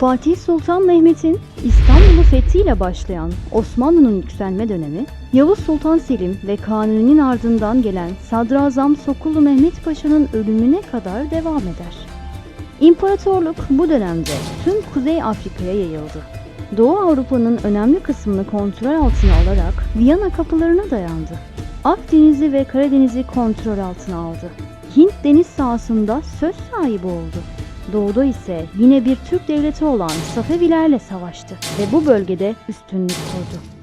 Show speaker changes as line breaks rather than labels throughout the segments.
Fatih Sultan Mehmet'in İstanbul'u fethiyle başlayan Osmanlı'nın yükselme dönemi, Yavuz Sultan Selim ve Kanuni'nin ardından gelen Sadrazam Sokullu Mehmet Paşa'nın ölümüne kadar devam eder. İmparatorluk bu dönemde tüm Kuzey Afrika'ya yayıldı. Doğu Avrupa'nın önemli kısmını kontrol altına alarak Viyana kapılarına dayandı. Akdeniz'i ve Karadeniz'i kontrol altına aldı. Hint deniz sahasında söz sahibi oldu. Doğuda ise yine bir Türk devleti olan Safevilerle savaştı ve bu bölgede üstünlük kurdu.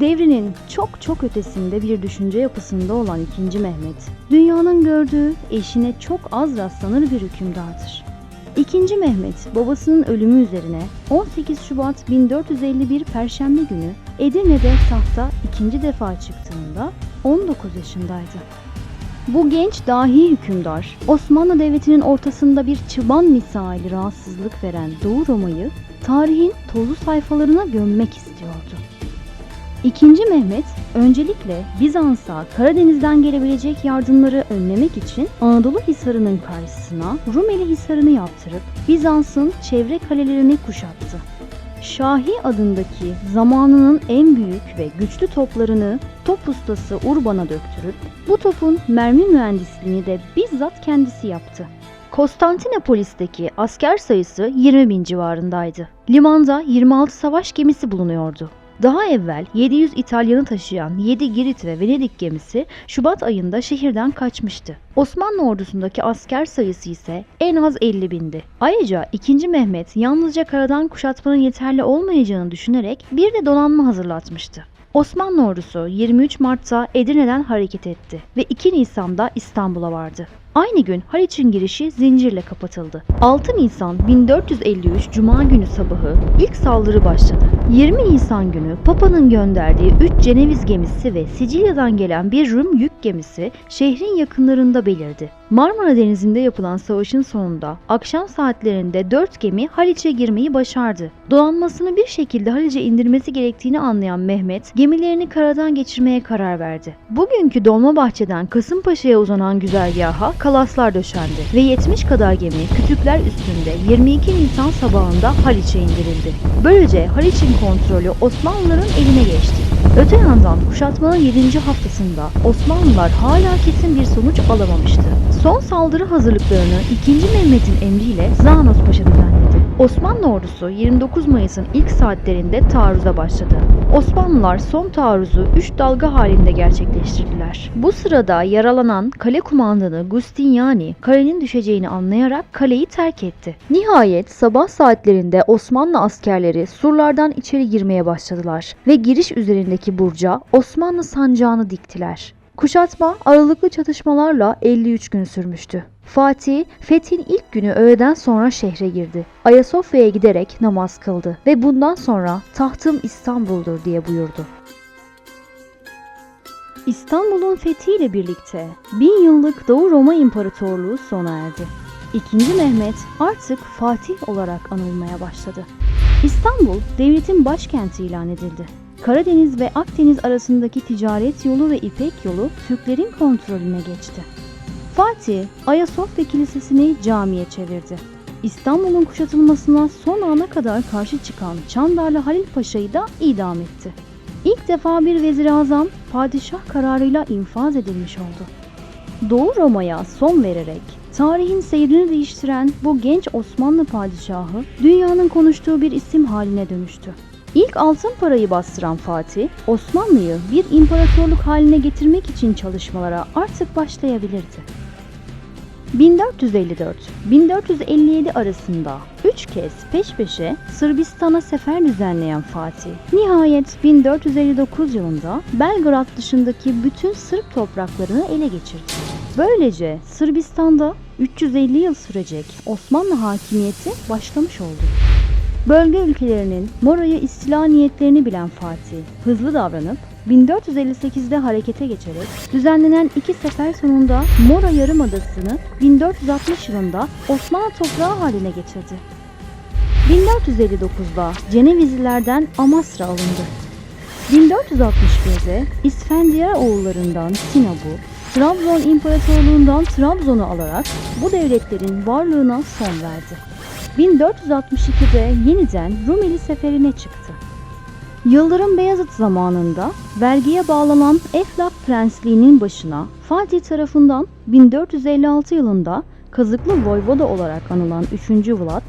Devrinin çok çok ötesinde bir düşünce yapısında olan 2. Mehmet, dünyanın gördüğü eşine çok az rastlanır bir hükümdardır. 2. Mehmet babasının ölümü üzerine 18 Şubat 1451 Perşembe günü Edirne'de tahta ikinci defa çıktığında 19 yaşındaydı. Bu genç dahi hükümdar Osmanlı Devleti'nin ortasında bir çıban misali rahatsızlık veren Doğu Roma'yı tarihin tozlu sayfalarına gömmek istiyordu. İkinci Mehmet öncelikle Bizans'a Karadeniz'den gelebilecek yardımları önlemek için Anadolu Hisarı'nın karşısına Rumeli Hisarı'nı yaptırıp Bizans'ın çevre kalelerini kuşattı. Şahi adındaki zamanının en büyük ve güçlü toplarını top ustası Urban'a döktürüp bu topun mermi mühendisliğini de bizzat kendisi yaptı. Konstantinopolis'teki asker sayısı 20 bin civarındaydı. Limanda 26 savaş gemisi bulunuyordu. Daha evvel 700 İtalyanı taşıyan 7 Girit ve Venedik gemisi Şubat ayında şehirden kaçmıştı. Osmanlı ordusundaki asker sayısı ise en az 50 bindi. Ayrıca 2. Mehmet yalnızca karadan kuşatmanın yeterli olmayacağını düşünerek bir de donanma hazırlatmıştı. Osmanlı ordusu 23 Mart'ta Edirne'den hareket etti ve 2 Nisan'da İstanbul'a vardı. Aynı gün Haliç'in girişi zincirle kapatıldı. 6 Nisan 1453 Cuma günü sabahı ilk saldırı başladı. 20 Nisan günü Papa'nın gönderdiği 3 Ceneviz gemisi ve Sicilya'dan gelen bir Rum yük gemisi şehrin yakınlarında belirdi. Marmara Denizi'nde yapılan savaşın sonunda akşam saatlerinde 4 gemi Haliç'e girmeyi başardı. Donanmasını bir şekilde Haliç'e indirmesi gerektiğini anlayan Mehmet gemilerini karadan geçirmeye karar verdi. Bugünkü Dolmabahçe'den Kasımpaşa'ya uzanan güzergaha kalaslar döşendi ve 70 kadar gemi kütükler üstünde 22 Nisan sabahında Haliç'e indirildi. Böylece Haliç'in kontrolü Osmanlıların eline geçti. Öte yandan kuşatmanın 7. haftasında Osmanlılar hala kesin bir sonuç alamamıştı. Son saldırı hazırlıklarını 2. Mehmet'in emriyle Zanos Paşa düzenledi. Osmanlı ordusu 29 Mayıs'ın ilk saatlerinde taarruza başladı. Osmanlılar son taarruzu 3 dalga halinde gerçekleştirdiler. Bu sırada yaralanan kale kumandanı Giustiniani kalenin düşeceğini anlayarak kaleyi terk etti. Nihayet sabah saatlerinde Osmanlı askerleri surlardan içeri girmeye başladılar ve giriş üzerindeki burca Osmanlı sancağını diktiler. Kuşatma aralıklı çatışmalarla 53 gün sürmüştü. Fatih, fethin ilk günü öğleden sonra şehre girdi. Ayasofya'ya giderek namaz kıldı ve bundan sonra tahtım İstanbul'dur diye buyurdu. İstanbul'un fethiyle birlikte bin yıllık Doğu Roma İmparatorluğu sona erdi. İkinci Mehmet artık Fatih olarak anılmaya başladı. İstanbul devletin başkenti ilan edildi. Karadeniz ve Akdeniz arasındaki ticaret yolu ve İpek yolu Türklerin kontrolüne geçti. Fatih, Ayasofya Kilisesi'ni camiye çevirdi. İstanbul'un kuşatılmasına son ana kadar karşı çıkan Çandarlı Halil Paşa'yı da idam etti. İlk defa bir vezir-i-azam padişah kararıyla infaz edilmiş oldu. Doğu Roma'ya son vererek tarihin seyrini değiştiren bu genç Osmanlı padişahı dünyanın konuştuğu bir isim haline dönüştü. İlk altın parayı bastıran Fatih, Osmanlı'yı bir imparatorluk haline getirmek için çalışmalara artık başlayabilirdi. 1454-1457 arasında 3 kez peş peşe Sırbistan'a sefer düzenleyen Fatih, nihayet 1459 yılında Belgrad dışındaki bütün Sırp topraklarını ele geçirdi. Böylece Sırbistan'da 350 yıl sürecek Osmanlı hakimiyeti başlamış oldu. Bölge ülkelerinin Mora'ya istila niyetlerini bilen Fatih, hızlı davranıp 1458'de harekete geçerek düzenlenen iki sefer sonunda Mora Yarımadası'nı 1460 yılında Osmanlı toprağı haline getirdi. 1459'da Cenevizlilerden Amasra alındı. 1461'de İsfendiyar oğullarından Sinop'u, Trabzon İmparatorluğundan Trabzon'u alarak bu devletlerin varlığına son verdi. 1462'de yeniden Rumeli seferine çıktı. Yıldırım Beyazıt zamanında vergiye bağlanan Eflak Prensliği'nin başına Fatih tarafından 1456 yılında Kazıklı Voyvoda olarak anılan 3. Vlad,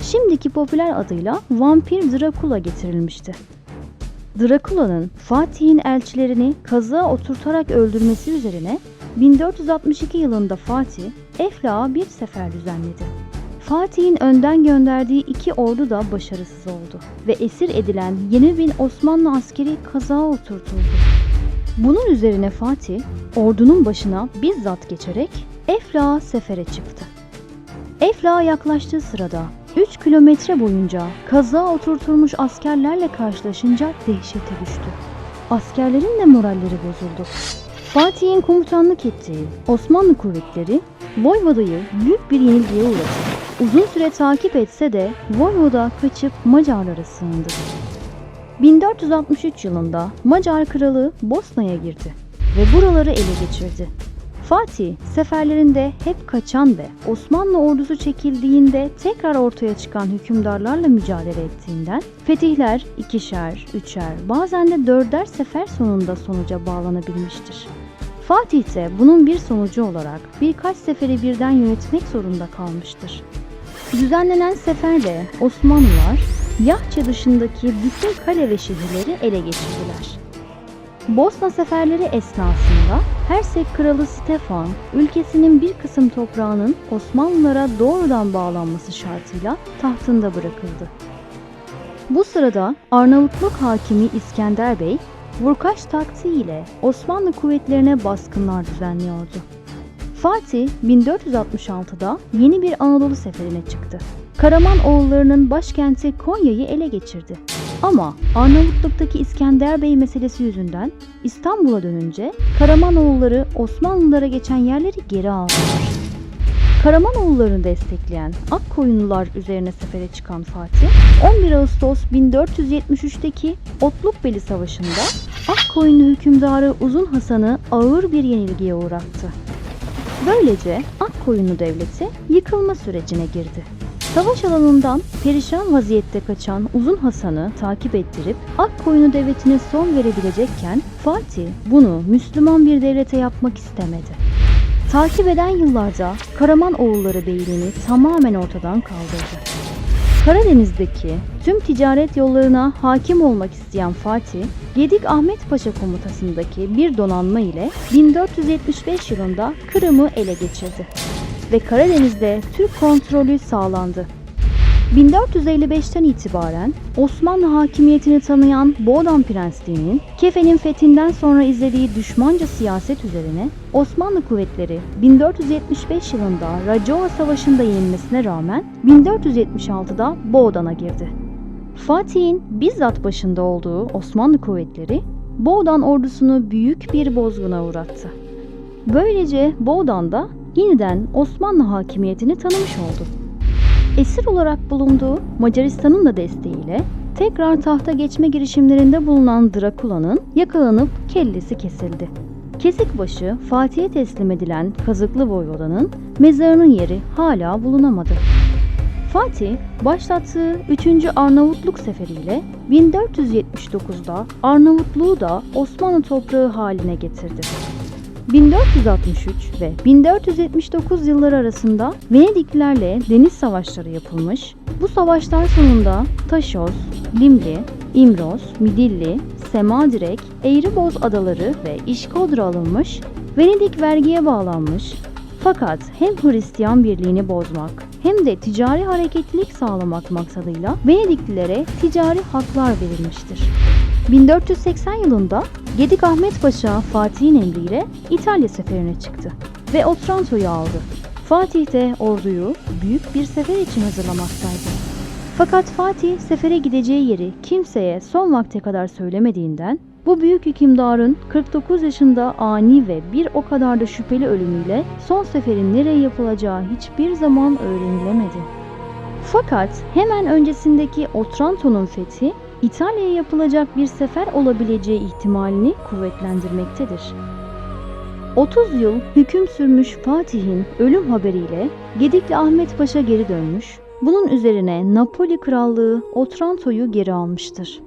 şimdiki popüler adıyla Vampir Drakula getirilmişti. Drakula'nın Fatih'in elçilerini kazığa oturtarak öldürmesi üzerine 1462 yılında Fatih, Eflak'a bir sefer düzenledi. Fatih'in önden gönderdiği iki ordu da başarısız oldu ve esir edilen 20 bin Osmanlı askeri kazağa oturtuldu. Bunun üzerine Fatih, ordunun başına bizzat geçerek Eflak'a sefere çıktı. Eflak'a yaklaştığı sırada 3 kilometre boyunca kazağa oturtulmuş askerlerle karşılaşınca dehşete düştü. Askerlerin de moralleri bozuldu. Fatih'in komutanlık ettiği Osmanlı kuvvetleri Voyvoda'yı büyük bir yenilgiye uğrattı. Uzun süre takip etse de Voyvoda kaçıp Macarlara sığındı. 1463 yılında Macar kralı Bosna'ya girdi ve buraları ele geçirdi. Fatih seferlerinde hep kaçan ve Osmanlı ordusu çekildiğinde tekrar ortaya çıkan hükümdarlarla mücadele ettiğinden fetihler ikişer, üçer, bazen de dörder sefer sonunda sonuca bağlanabilmiştir. Fatih de bunun bir sonucu olarak birkaç seferi birden yönetmek zorunda kalmıştır. Düzenlenen seferde Osmanlılar Yahçe dışındaki bütün kale ve şehirleri ele geçirdiler. Bosna seferleri esnasında Hersek Kralı Stefan, ülkesinin bir kısım toprağının Osmanlılara doğrudan bağlanması şartıyla tahtında bırakıldı. Bu sırada Arnavutluk hakimi İskender Bey, vurkaç taktiği ile Osmanlı kuvvetlerine baskınlar düzenliyordu. Fatih 1466'da yeni bir Anadolu seferine çıktı. Karaman oğullarının başkenti Konya'yı ele geçirdi. Ama Arnavutluk'taki İskender Bey meselesi yüzünden İstanbul'a dönünce Karamanoğulları Osmanlılara geçen yerleri geri aldılar. Karamanoğullarını destekleyen Akkoyunlular üzerine sefere çıkan Fatih, 11 Ağustos 1473'teki Otlukbeli Savaşı'nda Akkoyunlu hükümdarı Uzun Hasan'ı ağır bir yenilgiye uğrattı. Böylece Akkoyunlu Devleti yıkılma sürecine girdi. Savaş alanından perişan vaziyette kaçan Uzun Hasan'ı takip ettirip Akkoyunlu Devleti'ne son verebilecekken Fatih bunu Müslüman bir devlete yapmak istemedi. Takip eden yıllarda Karaman oğulları beyliğini tamamen ortadan kaldırdı. Karadeniz'deki tüm ticaret yollarına hakim olmak isteyen Fatih, Gedik Ahmet Paşa komutasındaki bir donanma ile 1475 yılında Kırım'ı ele geçirdi ve Karadeniz'de Türk kontrolü sağlandı. 1455'ten itibaren Osmanlı hakimiyetini tanıyan Boğdan Prensliği'nin Kefe'nin fethinden sonra izlediği düşmanca siyaset üzerine Osmanlı kuvvetleri 1475 yılında Racova Savaşı'nda yenilmesine rağmen 1476'da Boğdan'a girdi. Fatih'in bizzat başında olduğu Osmanlı kuvvetleri Boğdan ordusunu büyük bir bozguna uğrattı. Böylece Boğdan da yeniden Osmanlı hakimiyetini tanımış oldu. Esir olarak bulunduğu Macaristan'ın da desteğiyle tekrar tahta geçme girişimlerinde bulunan Drakula'nın yakalanıp kellesi kesildi. Kesik başı Fatih'e teslim edilen Kazıklı Voyvoda'nın mezarının yeri hala bulunamadı. Fatih başlattığı 3. Arnavutluk seferiyle 1479'da Arnavutluğu da Osmanlı toprağı haline getirdi. 1463 ve 1479 yılları arasında Venediklilerle deniz savaşları yapılmış. Bu savaşlar sonunda Taşos, Limli, İmros, Midilli, Semadirek, Eğriboz adaları ve İşkodra alınmış, Venedik vergiye bağlanmış. Fakat hem Hristiyan birliğini bozmak hem de ticari hareketlilik sağlamak maksadıyla Venediklilere ticari haklar verilmiştir. 1480 yılında Gedik Ahmet Paşa Fatih'in emriyle İtalya seferine çıktı ve Otranto'yu aldı. Fatih de orduyu büyük bir sefer için hazırlamaktaydı. Fakat Fatih sefere gideceği yeri kimseye son vakte kadar söylemediğinden Bu büyük hükümdarın 49 yaşında ani ve bir o kadar da şüpheli ölümüyle son seferin nereye yapılacağı hiçbir zaman öğrenilemedi. Fakat hemen öncesindeki Otranto'nun fethi İtalya'ya yapılacak bir sefer olabileceği ihtimalini kuvvetlendirmektedir. 30 yıl hüküm sürmüş Fatih'in ölüm haberiyle Gedikli Ahmet Paşa geri dönmüş, bunun üzerine Napoli Krallığı Otranto'yu geri almıştır.